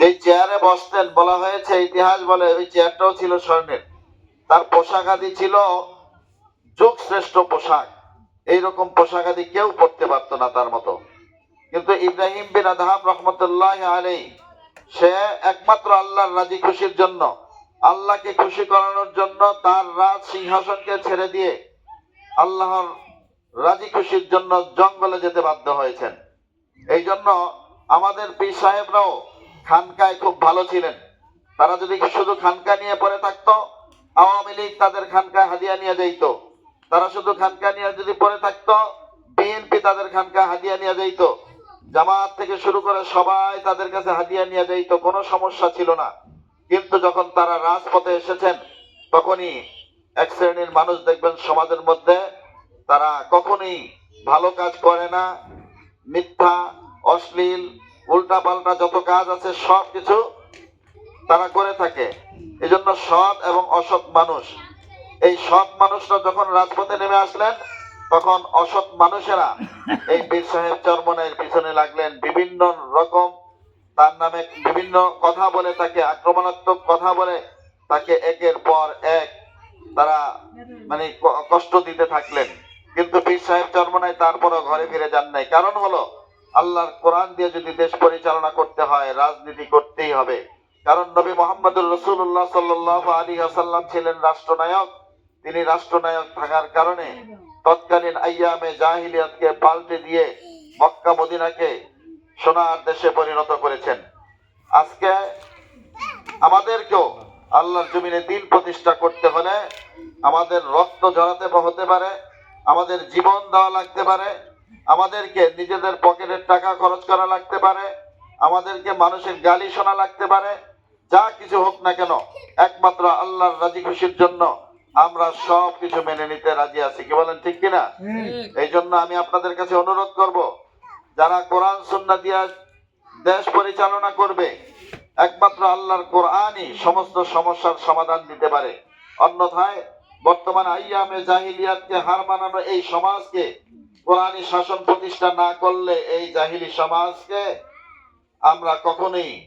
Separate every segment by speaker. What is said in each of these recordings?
Speaker 1: যে চেয়ারে বসতেন, বলা হয়েছে, ইতিহাস বলে, ওই চেয়ারটাও ছিল স্বর্ণের। তার পোশাক আদি ছিল যুগ শ্রেষ্ঠ পোশাক। এইরকম পোশাক আদি কেউ পরতে পারতো না তার মতো। কিন্তু ইব্রাহিম বিন আদহাম রহমতুল্লাহ আলাই সে একমাত্র আল্লাহর রাজি খুশির জন্য, আল্লাহকে খুশি করানোর জন্য তার রাজ সিংহাসনকে ছেড়ে দিয়ে আল্লাহর রাজি খুশির জন্য জঙ্গলে যেতে বাধ্য হয়েছেন। এই জন্য আমাদের পীর সাহেবরাও খানকায় খুব ভালো ছিলেন। তারা যদি শুধু খানকা নিয়ে পড়ে থাকতো, আওয়ামী লীগ তাদের খানকায় হাদিয়া নিয়ে যাইতো। তারা শুধু খানকা নিয়ে যদি পড়ে থাকতো, বিএনপি তাদের খানকা হাদিয়া নিয়ে যাইতো। জামাত থেকে শুরু করে সবাই তাদের কাছে হাদিয়া নিয়ে যাইতো, কোনো সমস্যা ছিল না। কিন্তু যখন তারা রাজপথে এসেছেন, তখনই এক শ্রেণির মানুষ দেখবেন সমাজের মধ্যে তারা কখনোই ভালো কাজ করে না, মিথ্যা, অশ্লীল উল্টাপাল্টা যত কাজ আছে, সব কিছু তারা করে থাকে। এজন্য সৎ এবং অসৎ মানুষ। এই সৎ মানুষরা যখন রাজপথে নেমে আসলেন, তখন অসৎ মানুষেরা এই বীর সাহেব চরমনের পিছনে লাগলেন। বিভিন্ন রকম তার নামে বিভিন্ন কথা বলে, তাকে আক্রমণাত্মক কথা বলে, তাকে একের পর এক তারা মানে কষ্ট দিতে থাকলেন। কিন্তু পীর সাহেব চরমনায় তারপরও ঘরে ফিরে যান নাই। কারণ হলো আল্লাহর কোরআন দিয়ে যদি দেশ পরিচালনা করতে হয়, রাজনীতি করতেই হবে। কারণ নবী মোহাম্মদুর রসুল্লাহ সাল্লাহ আলী আসাল্লাম ছিলেন রাষ্ট্রনায়ক। তিনি রাষ্ট্রনায়ক থাকার কারণে তৎকালীন আইয়ামে জাহিলিয়াতকে পাল্টে দিয়ে মক্কা, মদিনাকে সোনার দেশে পরিণত করেছেন। আজকে আমাদেরকেও আল্লাহর জমিনে দিন প্রতিষ্ঠা করতে হলে আমাদের রক্ত ঝরাতে হতে পারে, আমাদের জীবন দেওয়া লাগতে পারে আমাদেরকে নিজেদের পকেটের টাকা খরচ করা লাগতে পারে আমাদেরকে মানুষের গালি শোনা লাগতে পারে যা কিছু হোক না কেন একমাত্র আল্লাহর রাজি খুশির জন্য আমরা সব কিছু মেনে নিতে রাজি আছি। কি বলেন ঠিক কিনা? এই জন্য আমি আপনাদের কাছে অনুরোধ করব যারা কোরআন সুন্না দিয়া দেশ পরিচালনা করবে একমাত্র আল্লাহর কোরআনই সমস্ত সমস্যার সমাধান দিতে পারে। অন্যথায় বর্তমান আইয়ামে জাহিলিয়াতকে হার মানানো এই সমাজকে কোরআনী শাসন প্রতিষ্ঠা না করলে এই জাহিলি সমাজকে আমরা কখনোই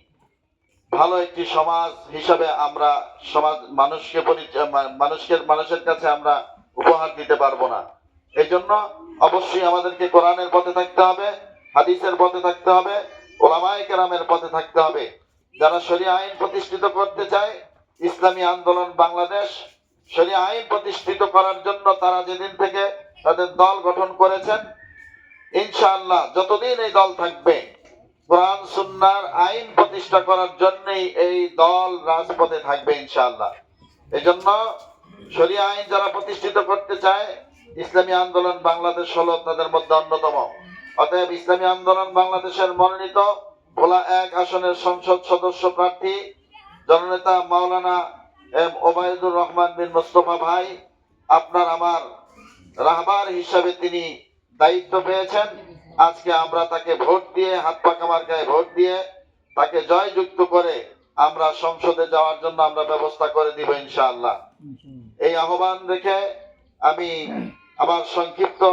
Speaker 1: ভালো একটি সমাজ হিসাবে আমরা সমাজ মানুষকে পরিচয় মা- মানুষকে মানুষের কাছে আমরা উপহার দিতে পারব না। এই জন্য অবশ্যই আমাদেরকে কোরআনের পথে থাকতে হবে, হাদিসের পথে থাকতে হবে, ওলামায়ে কেরামের পথে থাকতে হবে। যারা শরিয়া আইন প্রতিষ্ঠিত করতে চায়, ইসলামী আন্দোলন বাংলাদেশ শরিয়া আইন প্রতিষ্ঠিত করার জন্য তারা যেদিন থেকে তাদের দল গঠন করেছেন, ইনশাআল্লাহ যতদিন এই দল থাকবে, কোরআন, সুন্নার আইন প্রতিষ্ঠা করার জন্যই এই দল রাজপথে থাকবে ইনশাআল্লাহ। এই জন্য শরিয়া আইন যারা প্রতিষ্ঠিত করতে চায়, ইসলামী আন্দোলন বাংলাদেশ হলো তাদের মধ্যে অন্যতম। অতএব ইসলামী আন্দোলন বাংলাদেশের মনোনীত ভোলা এক আসনের সংসদ সদস্য প্রার্থী, জননেতা মাওলানা এম ওবায়দুর রহমান বিন মোস্তফা ভাই, আপনার আমার রাহবার হিসাবে তিনি দায়িত্ব পেয়েছেন। আজকে আমরা তাকে ভোট দিয়ে, হাত পাকা মার্কায় ভোট দিয়ে তাকে জয়যুক্ত করে আমরা সংসদে যাওয়ার জন্য আমরা ব্যবস্থা করে দিব ইনশাআল্লাহ। এই আহ্বান রেখে আমি আমার সংক্ষিপ্ত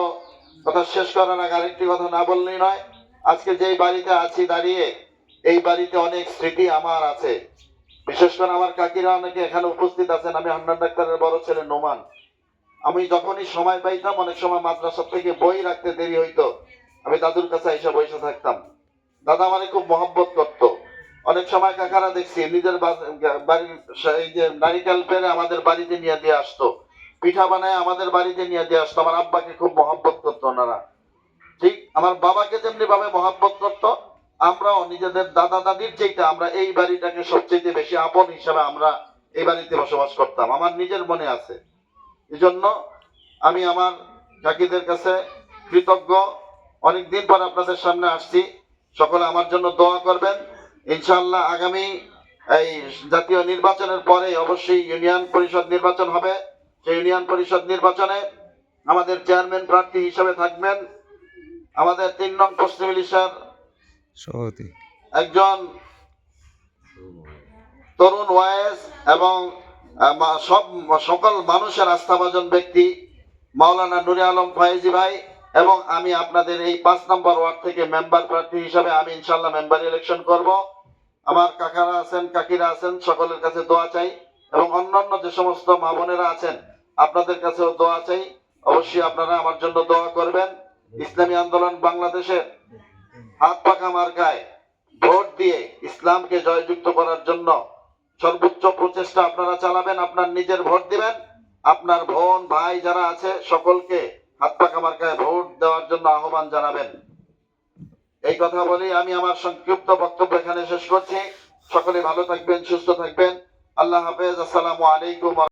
Speaker 1: কথা শেষ করার আগে আরেকটি কথা না বললেই নয়, আজকে যেই বাড়িতে আছি দাঁড়িয়ে, এই বাড়িতে অনেক স্মৃতি আমার আছে। বিশেষ করে আমার কাকিরা অনেকে এখানে উপস্থিত আছেন, আমি হান্নান ডাক্তারের বড় ছেলে নোমান। আমি যখনই সময় পাইতাম, অনেক সময় মাদ্রাসা থেকে বই রাখতে দেরি হইতো। আমি দাদুর কাছে এসে বসে থাকতাম। দাদা মানে খুব মহব্বত করতো। অনেক সময় কাকারা দেখছি, নিজের বাড়ির এই যে নারিকেল পেরে আমাদের বাড়িতে নিয়ে দিয়ে আসতো। পিঠা বানায় আমাদের বাড়িতে নিয়ে দিয়ে আসতো। আমার আব্বাকে খুব মহব্বত করতো ওনারা। ঠিক, আমার বাবাকে যেমনি ভাবে মহব্বত করতো, আমরাও নিজেদের দাদা দাদির চাইতে আমরা এই বাড়িটাকে সবচেয়ে বেশি আপন হিসাবে আমরা এই বাড়িতে বসবাস করতাম। আমার নিজের মনে আছে। এই জন্য আমি আমার কাকিদের কাছে কৃতজ্ঞ। অনেকদিন পর আপনাদের সামনে আসছি। সকলে আমার জন্য দোয়া করবেন। ইনশাআল্লাহ আগামী এই জাতীয় নির্বাচনের পরে অবশ্যই ইউনিয়ন পরিষদ নির্বাচন হবে। সেই ইউনিয়ন পরিষদ নির্বাচনে আমাদের চেয়ারম্যান প্রার্থী হিসেবে থাকবেন আমাদের তিন নং পশ্চিম ইলিশার একজন তরুণ ওয়াইস এবং সব সকল মানুষের আস্থাভাজন ব্যক্তি মাওলানা নুরে আলম ফয়েজি ভাই এবং আমি আপনাদের এই পাঁচ নম্বর ওয়ার্ড থেকে মেম্বার প্রার্থী হিসাবে আমি ইনশাল্লাহ মেম্বার ইলেকশন করব। আমার কাকারা আছেন, কাকিরা আছেন, সকলের কাছে দোয়া চাই এবং অন্যান্য যে সমস্ত মা বোনেরা আছেন, আপনাদের কাছেও দোয়া চাই। অবশ্যই আপনারা আমার জন্য দোয়া করবেন। ইসলামী আন্দোলন বাংলাদেশের হাত পাকা মার্কায় ভোট দিয়ে ইসলামকে জয়যুক্ত করার জন্য সর্বোচ্চ প্রচেষ্টা আপনারা চালাবেন, আপনার নিজের ভোট দিবেন। আপনার বোন, ভাই যারা আছে, সকলকে হাত পাকা মার্কায় ভোট দেওয়ার জন্য আহ্বান জানাবেন। এই কথা বলি, আমি আমার সংক্ষিপ্ত বক্তব্য এখানে শেষ করছি। সকলে ভালো থাকবেন, সুস্থ থাকবেন। আল্লাহ হাফেজ, আসসালামু আলাইকুম